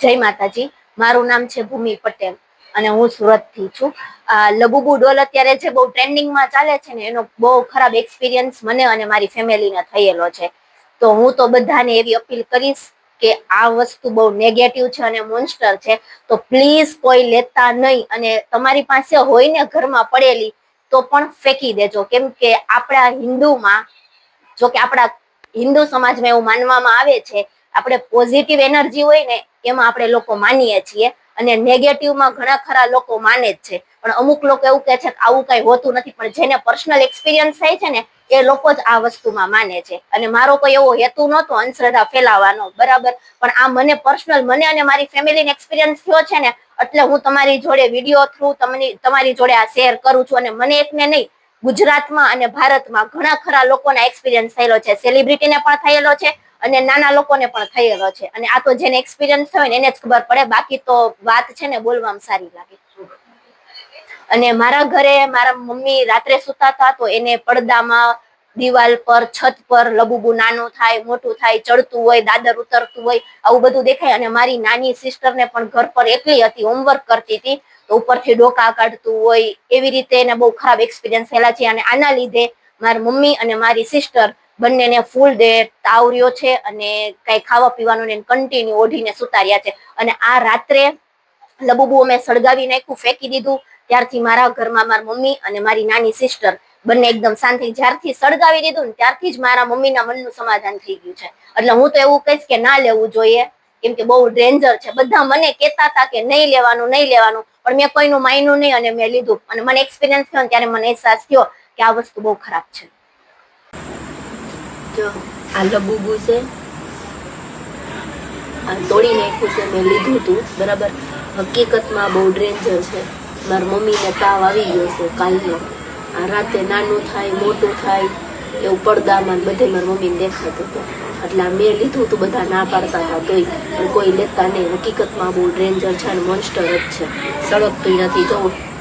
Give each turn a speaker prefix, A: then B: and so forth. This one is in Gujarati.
A: જય માતાજી. મારું નામ છે ભૂમિ પટેલ અને હું સુરતથી છું. આ લબુબુ ડોલ અત્યારે જે બહુ ટ્રેન્ડિંગમાં ચાલે છે ને, એનો બહુ ખરાબ એક્સપિરિયન્સ મને અને મારી ફેમિલીને થયેલો છે. તો હું તો બધાને એવી અપીલ કરીશ કે આ વસ્તુ બહુ નેગેટિવ છે અને મોન્સ્ટર છે. તો પ્લીઝ કોઈ લેતા નહીં અને તમારી પાસે હોય ને ઘરમાં પડેલી, તો પણ ફેંકી દેજો. કેમ કે આપણા હિન્દુમાં, જો કે આપણા હિન્દુ સમાજમાં એવું માનવામાં આવે છે આપણે પોઝિટિવ એનર્જી હોય ને, એમાં આપણે લોકો માનીએ છીએ. અને નેગેટિવમાં ઘણા ખરા લોકો માને જ છે. પણ અમુક લોકો એવું કહે છે કે આવું કઈ હોતું નથી. પણ જેને પર્સનલ એક્સપિરિયન્સ થાય છે ને, એ લોકો જ આ વસ્તુમાં માને છે. અને મારો કોઈ એવો હેતુ નહોતો, અંધશ્રદ્ધા ફેલાવવાનો. બરાબર? પણ આ મને પર્સનલ મને અને મારી ફેમિલીને એક્સપિરિયન્સ થયો છે ને, એટલે હું તમારી જોડે વીડિયો થ્રુ તમને, તમારી જોડે આ શેર કરું છું. અને મને એકને નહીં, ગુજરાતમાં અને ભારતમાં ઘણા ખરા લોકોના એક્સપિરિયન્સ થયેલો છે. સેલિબ્રિટીને પણ થયેલો છે. અને નાના લોકોને પણ થયેલો છે. અને આ તો જેને એક્સપિરિયન્સ થયો ને એને જ ખબર પડે. બાકી તો વાત છે ને બોલવામાં સારી લાગે. અને મારા ઘરે મારા મમ્મી રાત્રે સુતા હતા તો એને પડદામાં દિવાલ પર, છત પર લબુબુ નાનું થાય, મોટું થાય, ચડતું હોય, દાદર ઉતરતું હોય, આવું બધું દેખાય. અને મારી નાની સિસ્ટરને પણ ઘર પર એકલી હતી હોમવર્ક કરતી હતી. તો ઉપરથી ડોકા કાઢતું હોય, એવી રીતે એને બહુ ખરાબ એક્સપિરિયન્સ થયેલા છે. અને આના લીધે મારી મમ્મી અને મારી સિસ્ટર બંનેને ફૂલ ડે તાવર્યો છે અને કઈ ખાવા પીવાનું ને કન્ટિન્યુ ઓઢીને સુતાર્યા છે. અને આ રાત્રે લબુબુ અમે સળગાવી નાખ્યું, ફેંકી દીધું. ત્યારથી મારા ઘરમાં મારી મમ્મી અને મારી નાની સિસ્ટર બંને એકદમ શાંતિ જ્યારથી સળગાવી દીધું ને ત્યારથી જ મારા મમ્મીના મનનું સમાધાન થઈ ગયું છે. એટલે હું તો એવું કહીશ કે ના લેવું જોઈએ, કેમ કે બહુ ડેન્જર છે. બધા મને કહેતા હતા કે નહીં લેવાનું નહીં લેવાનું, પણ મેં કોઈનું માન્યું નહીં અને મેં લીધું. અને મને એક્સપિરિયન્સ થયો ત્યારે મને અહેસાસ થયો કે આ વસ્તુ બહુ ખરાબ છે.
B: જો આ લબુબુ છે. આ તોડી નાખ્યું છે, મેં લીધું હતું બરાબર? હકીકતમાં બહુ ડેન્જર છે. મારી મમ્મીને તાવ આવી ગયો છે કાલનો. આ રાતે નાનું થાય, મોટું થાય, એવું પડદામાં બધે મારી મમ્મીને દેખાતું હતું. એટલે મેં લીધું હતું બધા ના પાડતા હતા તોય. કોઈ લેતા નહીં. હકીકતમાં બહુ ડેન્જર છે અને મોન્સ્ટર જ છે. સળગતું નથી જવું.